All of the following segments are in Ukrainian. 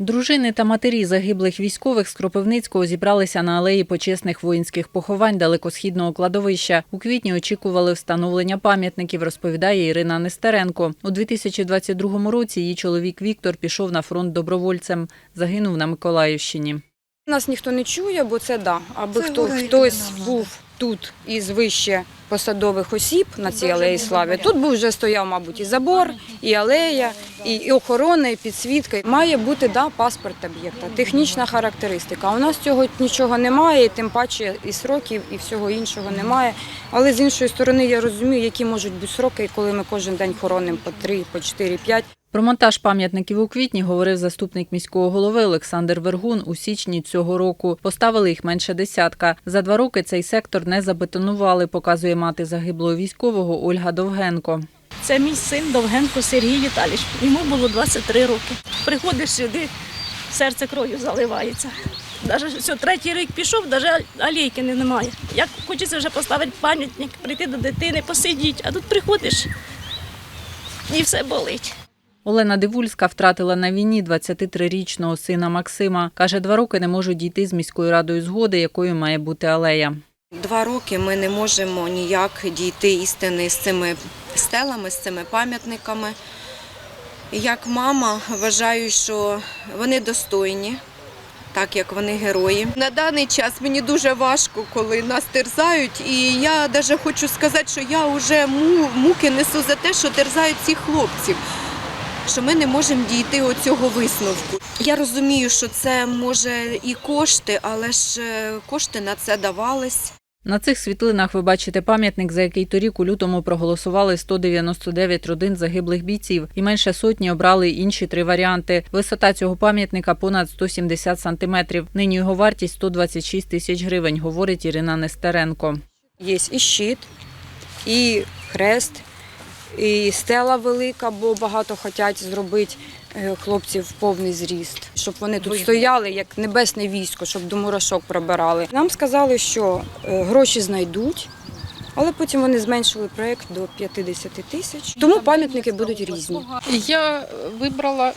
Дружини та матері загиблих військових з Кропивницького зібралися на алеї почесних воїнських поховань далекосхідного кладовища. У квітні очікували встановлення пам'ятників, розповідає Ірина Нестеренко. У 2022 році її чоловік Віктор пішов на фронт добровольцем. Загинув на Миколаївщині. Нас ніхто не чує, бо це да. Аби Це хто, хтось був тут із вище посадових осіб на цій алеї слави. Тут був вже стояв, мабуть, і забор, і алея, і, і охорона, і підсвітка. Має бути да, паспорт об'єкта, технічна характеристика. А у нас цього нічого немає, і тим паче і сроків, і всього іншого немає. Але з іншої сторони я розумію, які можуть бути сроки, коли ми кожен день хоронимо по три, по чотири, п'ять. Про монтаж пам'ятників у квітні говорив заступник міського голови Олександр Вергун у січні цього року. Поставили їх менше десятка. За два роки цей сектор не забетонували, показує мати загиблого військового Ольга Довгенко. Це мій син Довгенко Сергій Віталійович. Йому було 23 роки. Приходиш сюди, серце кров'ю заливається. Навіть все, третій рік пішов, навіть алейки не- немає. Як хочеться вже поставити пам'ятник, прийти до дитини, посидіти, а тут приходиш і все болить. Олена Дивульська втратила на війні 23-річного сина Максима. Каже, два роки не можуть дійти з міською радою згоди, якою має бути алея. Два роки ми не можемо ніяк дійти істини з цими стелами, з цими пам'ятниками. Як мама вважаю, що вони достойні, так як вони герої. На даний час мені дуже важко, коли нас терзають. І я навіть хочу сказати, що я вже му- муки несу за те, що терзають цих хлопців. Що ми не можемо дійти оцього висновку. Я розумію, що це може і кошти, але ж е, кошти на це давались. На цих світлинах ви бачите пам'ятник, за який торік у лютому проголосували 199 родин загиблих бійців, і менше сотні обрали інші три варіанти. Висота цього пам'ятника понад 170 сантиметрів. Нині його вартість 126 тисяч гривень, говорить Ірина Нестеренко. Є і щит, і хрест, і стела велика, бо багато хочуть зробити е, хлопців в повний зріст, щоб вони тут стояли як небесне військо, щоб до мурашок пробирали. Нам сказали, що е, гроші знайдуть. Але потім вони зменшили проєкт до 50 тисяч. Тому пам'ятники будуть різні. Я вибрала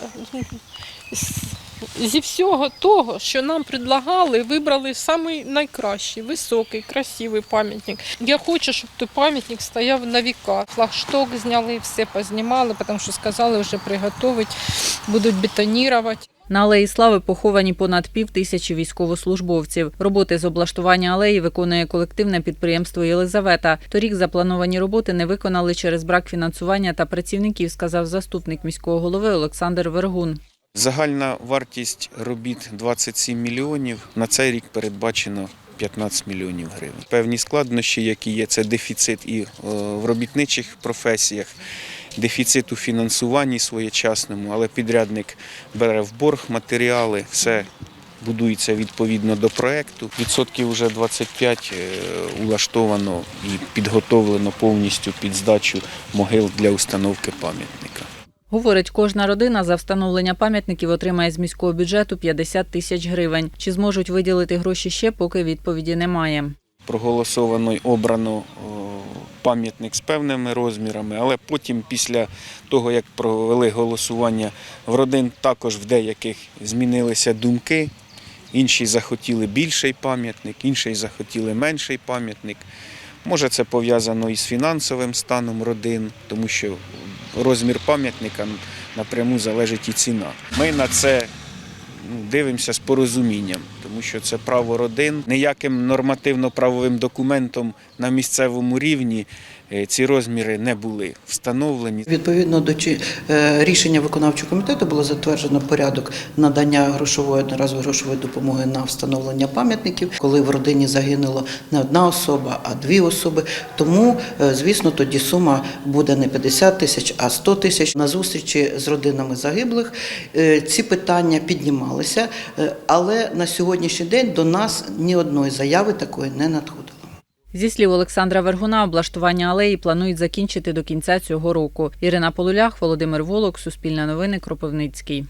з- зі всього того, що нам предлагали, вибрали самий найкращий, високий, красивий пам'ятник. Я хочу, щоб той пам'ятник стояв на віка. Флагшток зняли, все познімали, тому що сказали вже приготувати, будуть бетонувати. На алеї слави поховані понад пів тисячі військовослужбовців. Роботи з облаштування алеї виконує колективне підприємство Єлизавета. Торік заплановані роботи не виконали через брак фінансування та працівників, сказав заступник міського голови Олександр Вергун. Загальна вартість робіт 27 мільйонів. На цей рік передбачено 15 мільйонів гривень. Певні складнощі, які є, це дефіцит і е, в робітничих професіях, дефіцит у фінансуванні своєчасному, але підрядник бере в борг матеріали, все будується відповідно до проекту. Відсотків вже 25 е, улаштовано і підготовлено повністю під здачу могил для установки пам'ятника. Говорить, кожна родина за встановлення пам'ятників отримає з міського бюджету 50 тисяч гривень. Чи зможуть виділити гроші ще, поки відповіді немає. проголосовано й обрано пам'ятник з певними розмірами, але потім, після того, як провели голосування в родин, також в деяких змінилися думки. Інші захотіли більший пам'ятник, інші захотіли менший пам'ятник. Може, це пов'язано із фінансовим станом родин, тому що розмір пам'ятника напряму залежить і ціна. Ми на це ну, дивимося з порозумінням, тому що це право родин. Ніяким нормативно-правовим документом на місцевому рівні ці розміри не були встановлені. Відповідно до е, рішення виконавчого комітету було затверджено порядок надання грошової одноразової грошової допомоги на встановлення пам'ятників, коли в родині загинула не одна особа, а дві особи. Тому, е, звісно, тоді сума буде не 50 тисяч, а 100 тисяч. На зустрічі з родинами загиблих е, ці питання піднімалися, е, але на сьогоднішній день до нас ні одної заяви такої не надходило. Зі слів Олександра Вергуна, облаштування алеї планують закінчити до кінця цього року. Ірина Полулях, Володимир Волок, Суспільне новини, Кропивницький.